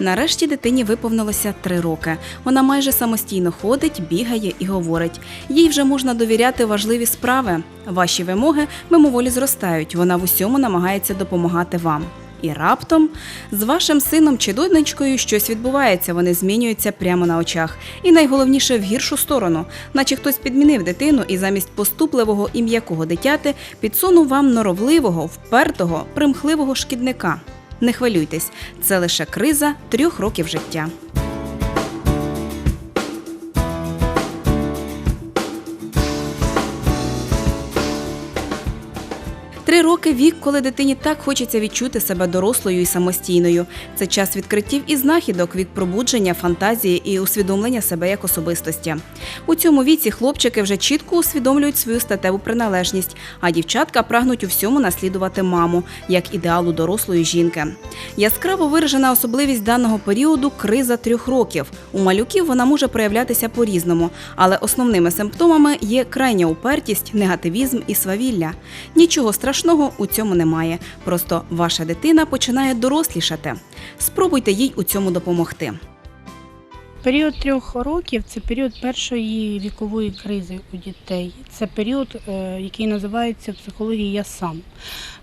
Нарешті дитині виповнилося три роки. Вона майже самостійно ходить, бігає і говорить. Їй вже можна довіряти важливі справи. Ваші вимоги мимоволі зростають. Вона в усьому намагається допомагати вам. І раптом з вашим сином чи донечкою щось відбувається, вони змінюються прямо на очах. І найголовніше в гіршу сторону, наче хтось підмінив дитину і замість поступливого і м'якого дитяти підсунув вам норовливого, впертого, примхливого шкідника. Не хвилюйтесь, це лише криза трьох років життя. Три роки вік, коли дитині так хочеться відчути себе дорослою і самостійною. Це час відкриттів і знахідок, вік пробудження, фантазії і усвідомлення себе як особистості. У цьому віці хлопчики вже чітко усвідомлюють свою статеву приналежність, а дівчатка прагнуть у всьому наслідувати маму як ідеалу дорослої жінки. Яскраво виражена особливість даного періоду криза трьох років. У малюків вона може проявлятися по-різному, але основними симптомами є крайня упертість, негативізм і свавілля. Нічого страшного у цьому немає. Просто ваша дитина починає дорослішати. Спробуйте їй у цьому допомогти. Період трьох років це період першої вікової кризи у дітей. Це період, е, який називається в психології я сам.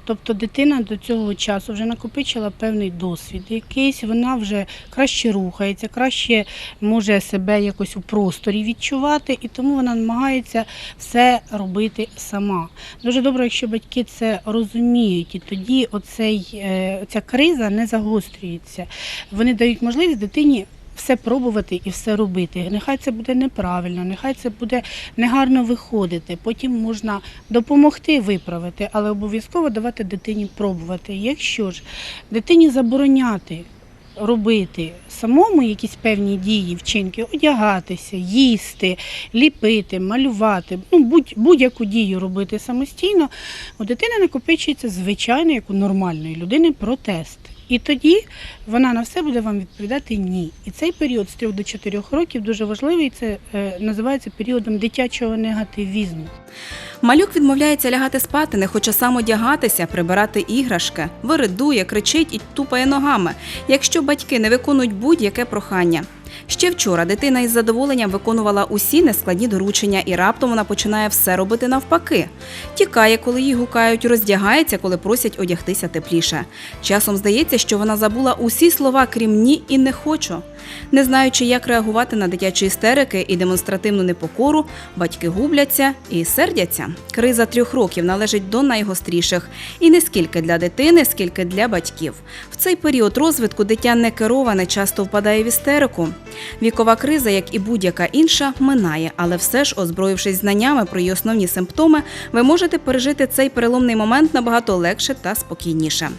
Тобто дитина до цього часу вже накопичила певний досвід, якийсь вона вже краще рухається, краще може себе якось у просторі відчувати, і тому вона намагається все робити сама. Дуже добре, якщо батьки це розуміють, і тоді оцей, е, ця криза не загострюється. Вони дають можливість дитині все пробувати і все робити. Нехай це буде неправильно, нехай це буде негарно виходити. Потім можна допомогти виправити, але обов'язково давати дитині пробувати. Якщо ж дитині забороняти робити самому якісь певні дії, вчинки, одягатися, їсти, ліпити, малювати, ну будь, будь-яку дію робити самостійно, у дитини накопичується звичайно, як у нормальної людини, протест. І тоді вона на все буде вам відповідати ні. І цей період з 3 до 4 років дуже важливий. Це е, називається періодом дитячого негативізму. Малюк відмовляється лягати спати, не хоче сам одягатися, прибирати іграшки, виридує, кричить і тупає ногами, якщо батьки не виконують будь-яке прохання. Ще вчора дитина із задоволенням виконувала усі нескладні доручення, і раптом вона починає все робити навпаки. Тікає, коли її гукають, роздягається, коли просять одягтися тепліше. Часом здається, що вона забула усі слова, крім ні і не хочу. Не знаючи, як реагувати на дитячі істерики і демонстративну непокору, батьки губляться і сердяться. Криза трьох років належить до найгостріших, і не скільки для дитини, скільки для батьків. В цей період розвитку дитя не кероване, часто впадає в істерику. Вікова криза, як і будь-яка інша, минає, але все ж, озброївшись знаннями про її основні симптоми, ви можете пережити цей переломний момент набагато легше та спокійніше.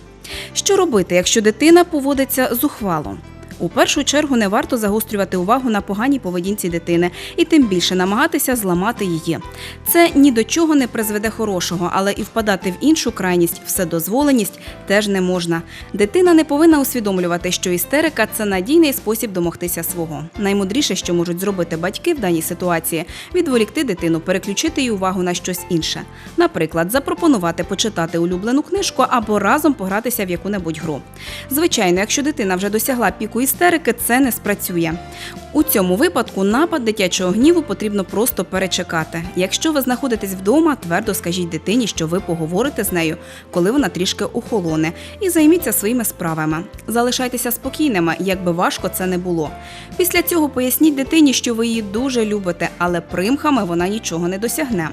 Що робити, якщо дитина поводиться зухвало? У першу чергу не варто загострювати увагу на поганій поведінці дитини і тим більше намагатися зламати її. Це ні до чого не призведе хорошого, але і впадати в іншу крайність, вседозволеність теж не можна. Дитина не повинна усвідомлювати, що істерика це надійний спосіб домогтися свого. Наймудріше, що можуть зробити батьки в даній ситуації, відволікти дитину, переключити її увагу на щось інше. Наприклад, запропонувати почитати улюблену книжку або разом погратися в яку-небудь гру. Звичайно, якщо дитина вже досягла піку істерики, це не спрацює. У цьому випадку напад дитячого гніву потрібно просто перечекати. Якщо ви знаходитесь вдома, твердо скажіть дитині, що ви поговорите з нею, коли вона трішки охолоне, і займіться своїми справами. Залишайтеся спокійними, як би важко це не було. Після цього поясніть дитині, що ви її дуже любите, але примхами вона нічого не досягне.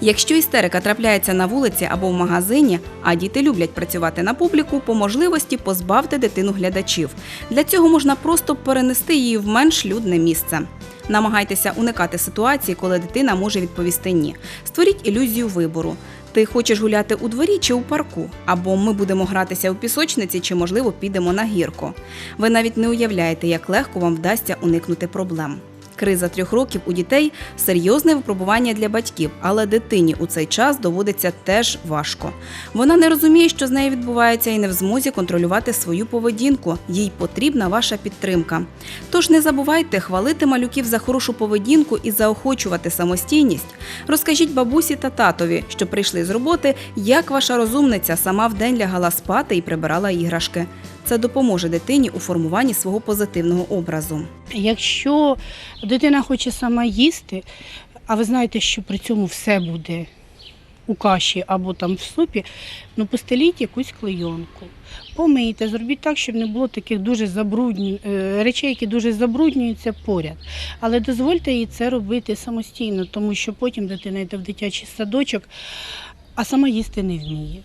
Якщо істерика трапляється на вулиці або в магазині, а діти люблять працювати на публіку, по можливості позбавте дитину глядачів. Для цього можна просто перенести її в менш людне місце. Намагайтеся уникати ситуації, коли дитина може відповісти ні. Створіть ілюзію вибору. Ти хочеш гуляти у дворі чи у парку? Або ми будемо гратися у пісочниці, чи, можливо, підемо на гірку. Ви навіть не уявляєте, як легко вам вдасться уникнути проблем. Криза трьох років у дітей серйозне випробування для батьків, але дитині у цей час доводиться теж важко. Вона не розуміє, що з нею відбувається, і не в змозі контролювати свою поведінку. Їй потрібна ваша підтримка. Тож не забувайте хвалити малюків за хорошу поведінку і заохочувати самостійність. Розкажіть бабусі та татові, що прийшли з роботи, як ваша розумниця сама вдень лягала спати і прибирала іграшки. Це допоможе дитині у формуванні свого позитивного образу. Якщо дитина хоче сама їсти, а ви знаєте, що при цьому все буде у каші або там в супі, ну постеліть якусь клейонку. Помийте, зробіть так, щоб не було таких дуже забрудню... е, речей, які дуже забруднюються поряд. Але дозвольте їй це робити самостійно, тому що потім дитина йде в дитячий садочок, а сама їсти не вміє.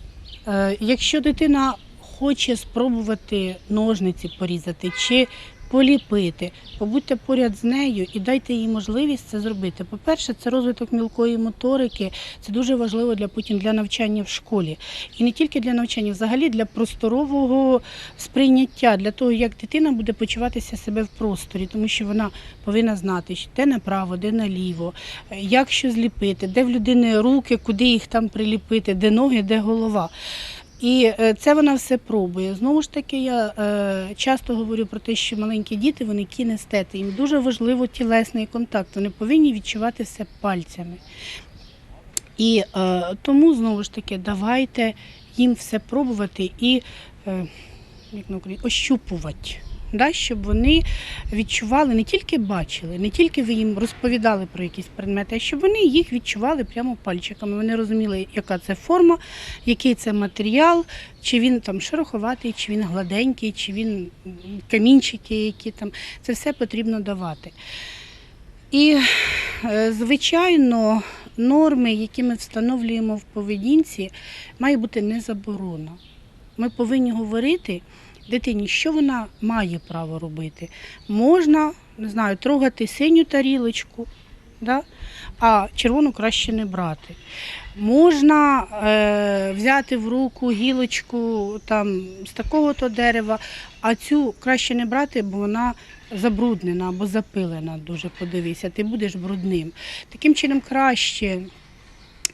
Е, Якщо дитина хоче спробувати ножниці порізати чи поліпити, побудьте поряд з нею і дайте їй можливість це зробити. По-перше, це розвиток мілкої моторики, це дуже важливо для потім для навчання в школі. І не тільки для навчання, взагалі для просторового сприйняття, для того, як дитина буде почуватися себе в просторі, тому що вона повинна знати, де направо, де наліво, як що зліпити, де в людини руки, куди їх там приліпити, де ноги, де голова. І е, це вона все пробує. Знову ж таки, я е, часто говорю про те, що маленькі діти вони кінестети. Їм дуже важливо тілесний контакт. Вони повинні відчувати все пальцями. І е, тому знову ж таки давайте їм все пробувати і як на Україні, ощупувати. Да, щоб вони відчували, не тільки бачили, не тільки ви їм розповідали про якісь предмети, а щоб вони їх відчували прямо пальчиками. Вони розуміли, яка це форма, який це матеріал, чи він там шероховатий, чи він гладенький, чи він камінчики, які там. Це все потрібно давати. І, е, звичайно, норми, які ми встановлюємо в поведінці, має бути не заборона. Ми повинні говорити дитині, що вона має право робити. Можна, не знаю, трогати синю тарілочку, да? а червону краще не брати. Можна е, взяти в руку гілочку там, з такого-то дерева, а цю краще не брати, бо вона забруднена або запилена. Дуже подивися, ти будеш брудним. Таким чином краще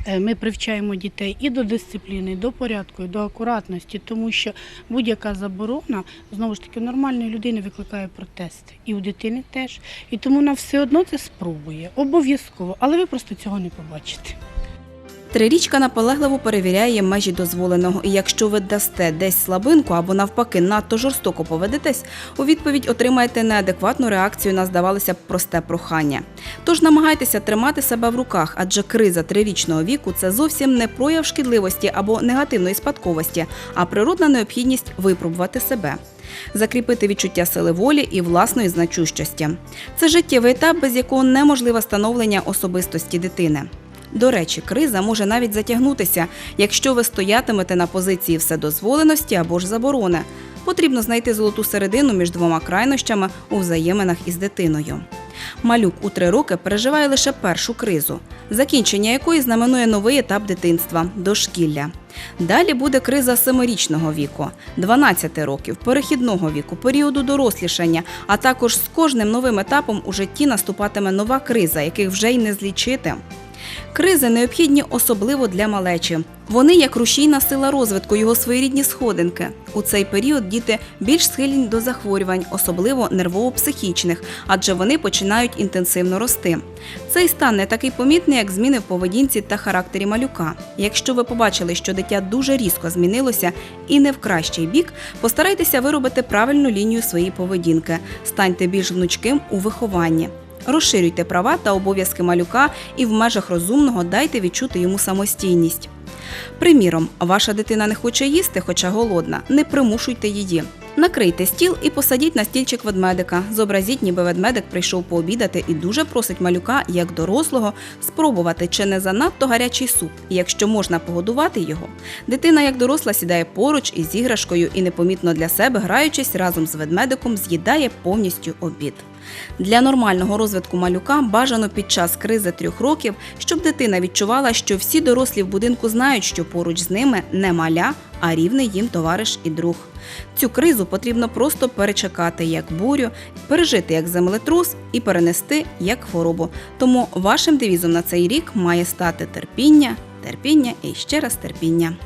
Ми привчаємо дітей і до дисципліни, і до порядку, і до акуратності, тому що будь-яка заборона знову ж таки нормальної людини викликає протести. І у дитини теж. І тому вона все одно це спробує. Обов'язково, але ви просто цього не побачите. Трирічка наполегливо перевіряє межі дозволеного, і якщо ви дасте десь слабинку або навпаки надто жорстоко поведетесь, у відповідь отримаєте неадекватну реакцію на здавалося б просте прохання. Тож намагайтеся тримати себе в руках, адже криза трирічного віку це зовсім не прояв шкідливості або негативної спадковості, а природна необхідність випробувати себе. Закріпити відчуття сили волі і власної значущості. Це життєвий етап, без якого неможливе становлення особистості дитини. До речі, криза може навіть затягнутися, якщо ви стоятимете на позиції вседозволеності або ж заборони. Потрібно знайти золоту середину між двома крайнощами у взаєминах із дитиною. Малюк у три роки переживає лише першу кризу, закінчення якої знаменує новий етап дитинства дошкілля. Далі буде криза семирічного віку, 12 років, перехідного віку, періоду дорослішання, а також з кожним новим етапом у житті наступатиме нова криза, яких вже й не злічити. Кризи необхідні особливо для малечі. Вони як рушійна сила розвитку, його своєрідні сходинки. У цей період діти більш схильні до захворювань, особливо нервово-психічних, адже вони починають інтенсивно рости. Цей стан не такий помітний, як зміни в поведінці та характері малюка. Якщо ви побачили, що дитя дуже різко змінилося і не в кращий бік, постарайтеся виробити правильну лінію своєї поведінки, станьте більш гнучким у вихованні. Розширюйте права та обов'язки малюка і в межах розумного дайте відчути йому самостійність. Приміром, ваша дитина не хоче їсти, хоча голодна, не примушуйте її. Накрийте стіл і посадіть на стільчик ведмедика. Зобразіть, ніби ведмедик прийшов пообідати і дуже просить малюка, як дорослого, спробувати чи не занадто гарячий суп. І якщо можна погодувати його, дитина, як доросла, сідає поруч із іграшкою і непомітно для себе, граючись разом з ведмедиком, з'їдає повністю обід. Для нормального розвитку малюка бажано під час кризи трьох років, щоб дитина відчувала, що всі дорослі в будинку знають, що поруч з ними не маля, а рівний їм товариш і друг. Цю кризу потрібно просто перечекати як бурю, пережити як землетрус і перенести як хворобу. Тому вашим девізом на цей рік має стати терпіння, терпіння і ще раз терпіння.